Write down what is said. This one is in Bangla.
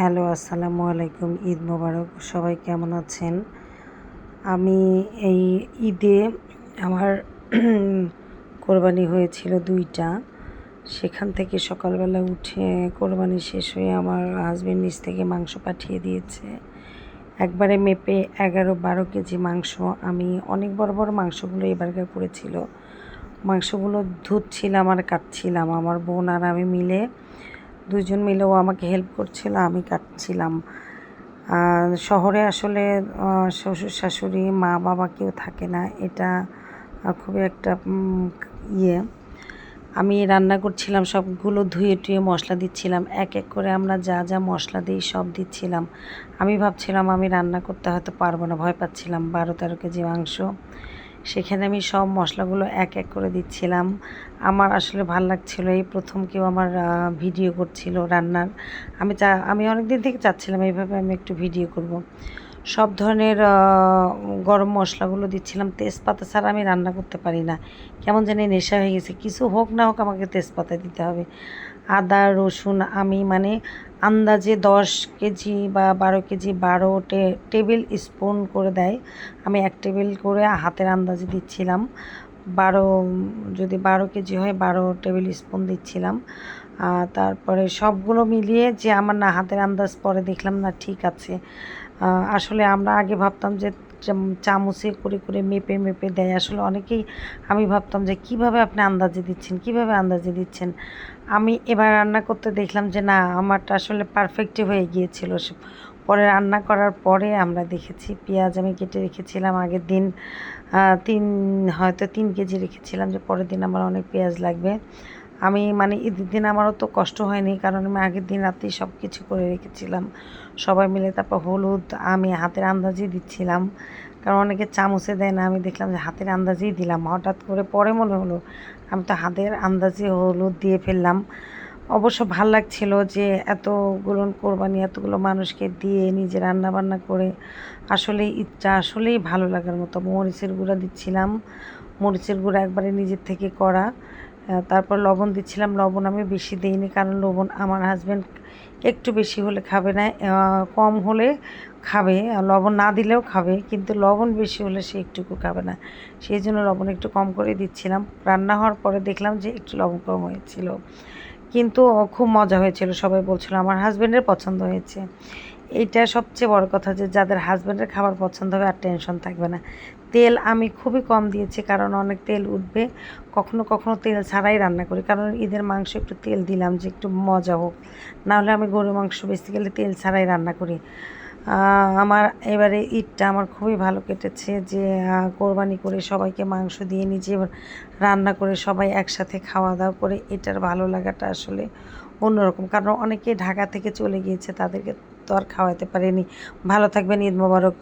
হ্যালো, আসসালামু আলাইকুম। ঈদ মোবারক। সবাই কেমন আছেন? আমি এই ঈদে আমার কোরবানি হয়েছিল দুইটা। সেখান থেকে সকালবেলা উঠে কোরবানি শেষ হয়ে আমার হাজব্যান্ড নিচ থেকে মাংস পাঠিয়ে দিয়েছে। একবারে মেপে এগারো বারো কেজি মাংস। আমি অনেক বড় বড় মাংসগুলো এবারকার করেছিল। মাংসগুলো ধুচ্ছিলাম আর কাটছিলাম। আমার বোন আর আমি মিলে দুজন মিলেও আমাকে হেল্প করছিল, আমি কাটছিলাম শহরে আসলে শ্বশুর শাশুড়ি, মা বাবা কেউ থাকে না, এটা খুবই একটা ইয়ে। আমি রান্না করছিলাম, সবগুলো ধুয়ে টুয়ে মশলা দিচ্ছিলাম, এক এক করে আমরা যা যা মশলা দিই সব দিচ্ছিলাম। আমি ভাবছিলাম আমি রান্না করতে হয়তো পারব না, ভয় পাচ্ছিলাম, বারো তেরো কেজি মাংস। সেখানে আমি সব মশলাগুলো এক এক করে দিচ্ছিলাম। আমার আসলে ভালো লাগছিল। এই প্রথম কেউ আমার ভিডিও করছিল রান্নার। আমি চা, আমি অনেক দিন থেকে চাচ্ছিলাম এইভাবে আমি একটু ভিডিও করব। সব ধরনের গরম মশলাগুলো দিচ্ছিলাম। তেজপাতা ছাড়া আমি রান্না করতে পারি না। কেমন জানি নেশা হয়ে গেছে। কিছু হোক না হোক আমাকে তেজপাতা দিতে হবে। আদা, রসুন, আমি মানে আন্দাজে দশ কেজি বা বারো কেজি বারো টেবিল স্পুন করে দেয়। আমি এক টেবিল করে হাতের আন্দাজে দিচ্ছিলাম। বারো, যদি বারো কেজি হয় বারো টেবিল স্পুন দিচ্ছিলাম। তারপরে সবগুলো মিলিয়ে যে আমার না হাতের আন্দাজ পরে দেখলাম না ঠিক আছে। আসলে আমরা আগে ভাবতাম যে চামচে করে করে মেপে মেপে দেয়। আসলে অনেকেই আমি ভাবতাম যে কীভাবে আপনি আন্দাজে দিচ্ছেন, কীভাবে আন্দাজে দিচ্ছেন? আমি এবার রান্না করতে দেখলাম যে না, আমারটা আসলে পারফেক্টই হয়ে গিয়েছিল। পরে রান্না করার পরে আমরা দেখেছি পেঁয়াজ আমি কেটে রেখেছিলাম আগের দিন তিন, হয়তো তিন কেজি রেখেছিলাম যে পরের দিন আমার অনেক পেঁয়াজ লাগবে। আমি মানে ঈদের দিন আমারও তো কষ্ট হয়নি, কারণ আমি আগের দিন রাতেই সব কিছু করে রেখেছিলাম। সবাই মিলে তারপর হলুদ, আমি হাতের আন্দাজেই দিচ্ছিলাম। কারণ অনেকে চামচে দেয় না, আমি দেখলাম যে হাতের আন্দাজেই দিলাম। হঠাৎ করে পরে মনে হলো, আমি তো হাতের আন্দাজে হলুদ দিয়ে ফেললাম। অবশ্য ভালো লাগছিল যে এতগুলো কোরবানি, এতগুলো মানুষকে দিয়ে নিজে রান্না বান্না করে আসলে ইচ্ছা আসলেই ভালো লাগার মতো। মরিচের গুঁড়া দিচ্ছিলাম। মরিচের গুঁড়া একবারে নিজের থেকে করা। তারপর লবণ দিচ্ছিলাম। লবণ আমি বেশি দিইনি কারণ লবণ আমার হাজব্যান্ড একটু বেশি হলে খাবে না কম হলে খাবে। লবণ না দিলেও খাবে, কিন্তু লবণ বেশি হলে সে একটুকু খাবে না। সেই জন্য লবণ একটু কম করে দিচ্ছিলাম। রান্না হওয়ার পরে দেখলাম যে একটু লবণ কম হয়েছিল। কিন্তু খুব মজা হয়েছিল, সবাই বলছিল আমার হাজব্যান্ডের পছন্দ হয়েছে। এইটা সবচেয়ে বড় কথা যে যাদের হাজব্যান্ডের খাবার পছন্দ হবে আর টেনশন থাকবে না। তেল আমি খুবই কম দিয়েছি কারণ অনেক তেল উঠবে। কখনো কখনো তেল ছাড়াই রান্না করি। কারণ ঈদের মাংস একটু তেল দিলাম যে একটু মজা হোক। নাহলে আমি গরু মাংস বেসিক্যালি তেল ছাড়াই রান্না করি। আমার এবারে ঈদটা আমার খুবই ভালো কেটেছে যে কোরবানি করে সবাইকে মাংস দিয়ে নিজে রান্না করে সবাই একসাথে খাওয়া দাওয়া করে এটার ভালো লাগাটা আসলে অন্যরকম। কারণ অনেকে ঢাকা থেকে চলে গিয়েছে, তাদেরকে তো আর খাওয়াতে পারেনি। ভালো থাকবেন, ঈদ মোবারক।